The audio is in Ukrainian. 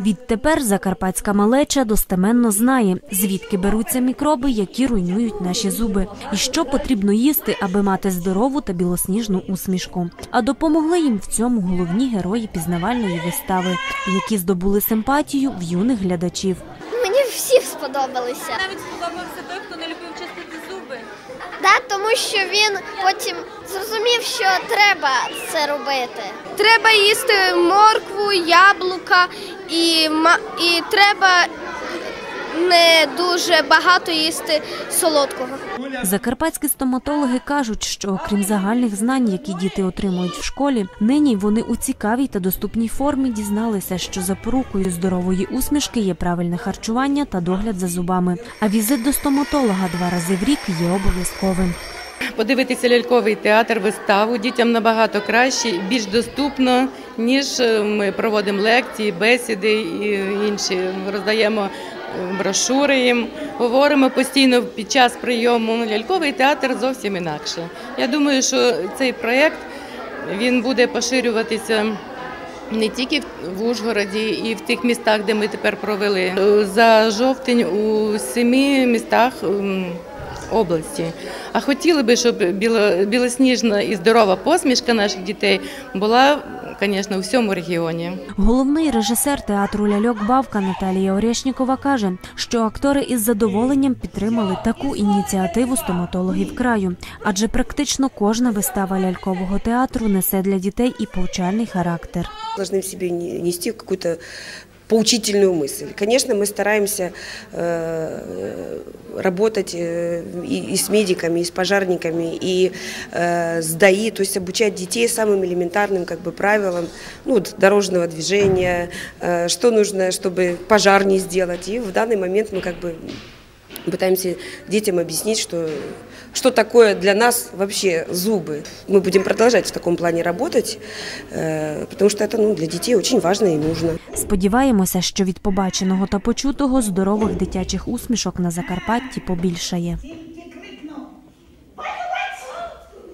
Відтепер закарпатська малеча достеменно знає, звідки беруться мікроби, які руйнують наші зуби, і що потрібно їсти, аби мати здорову та білосніжну усмішку. А допомогли їм в цьому головні герої пізнавальної вистави, які здобули симпатію в юних глядачів. Мені всі сподобалися. Навіть сподобався той, хто не любив чистити зуби. Да, тому що він потім зрозумів, що треба це робити. Треба їсти моркву, яблука і, ма- і треба не дуже багато їсти солодкого. Закарпатські стоматологи кажуть, що окрім загальних знань, які діти отримують в школі, нині вони у цікавій та доступній формі дізналися, що запорукою здорової усмішки є правильне харчування та догляд за зубами. А візит до стоматолога два рази в рік є обов'язковим. Подивитися ляльковий театр, виставу дітям набагато краще, більш доступно, ніж е, ми проводимо лекції, бесіди і інші. Роздаємо е, брошури їм, говоримо постійно під час прийому. Ляльковий театр зовсім інакше. Я думаю, що цей проєкт він буде поширюватися. Не тільки в Ужгороді і в тих містах, де ми тепер провели Е, за жовтень у семи містах області. А хотіли би, щоб біло- білосніжна і здорова посмішка наших дітей була, звісно, у всьому регіоні. Головний режисер театру ляльок Бавка Наталія Орешнікова каже, що актори із задоволенням підтримали таку ініціативу стоматологів краю, адже практично кожна вистава лялькового театру несе для дітей і повчальний характер. должны в себе нести какую-то поучительную мысль. Конечно, мы стараемся э, работать э, и, и с медиками, и с пожарниками, и э, с ДАИ, то есть обучать детей самым элементарным как бы, правилам ну, дорожного движения, э, что нужно, чтобы пожар не сделать. И в данный момент мы как бы пытаемся детям объяснить, что, что такое для нас вообще зубы. Мы будем продолжать в таком плане работать, э, потому что это ну, для детей очень важно и нужно. Сподіваємося, що від побаченого та почутого здорових дитячих усмішок на Закарпатті побільшає.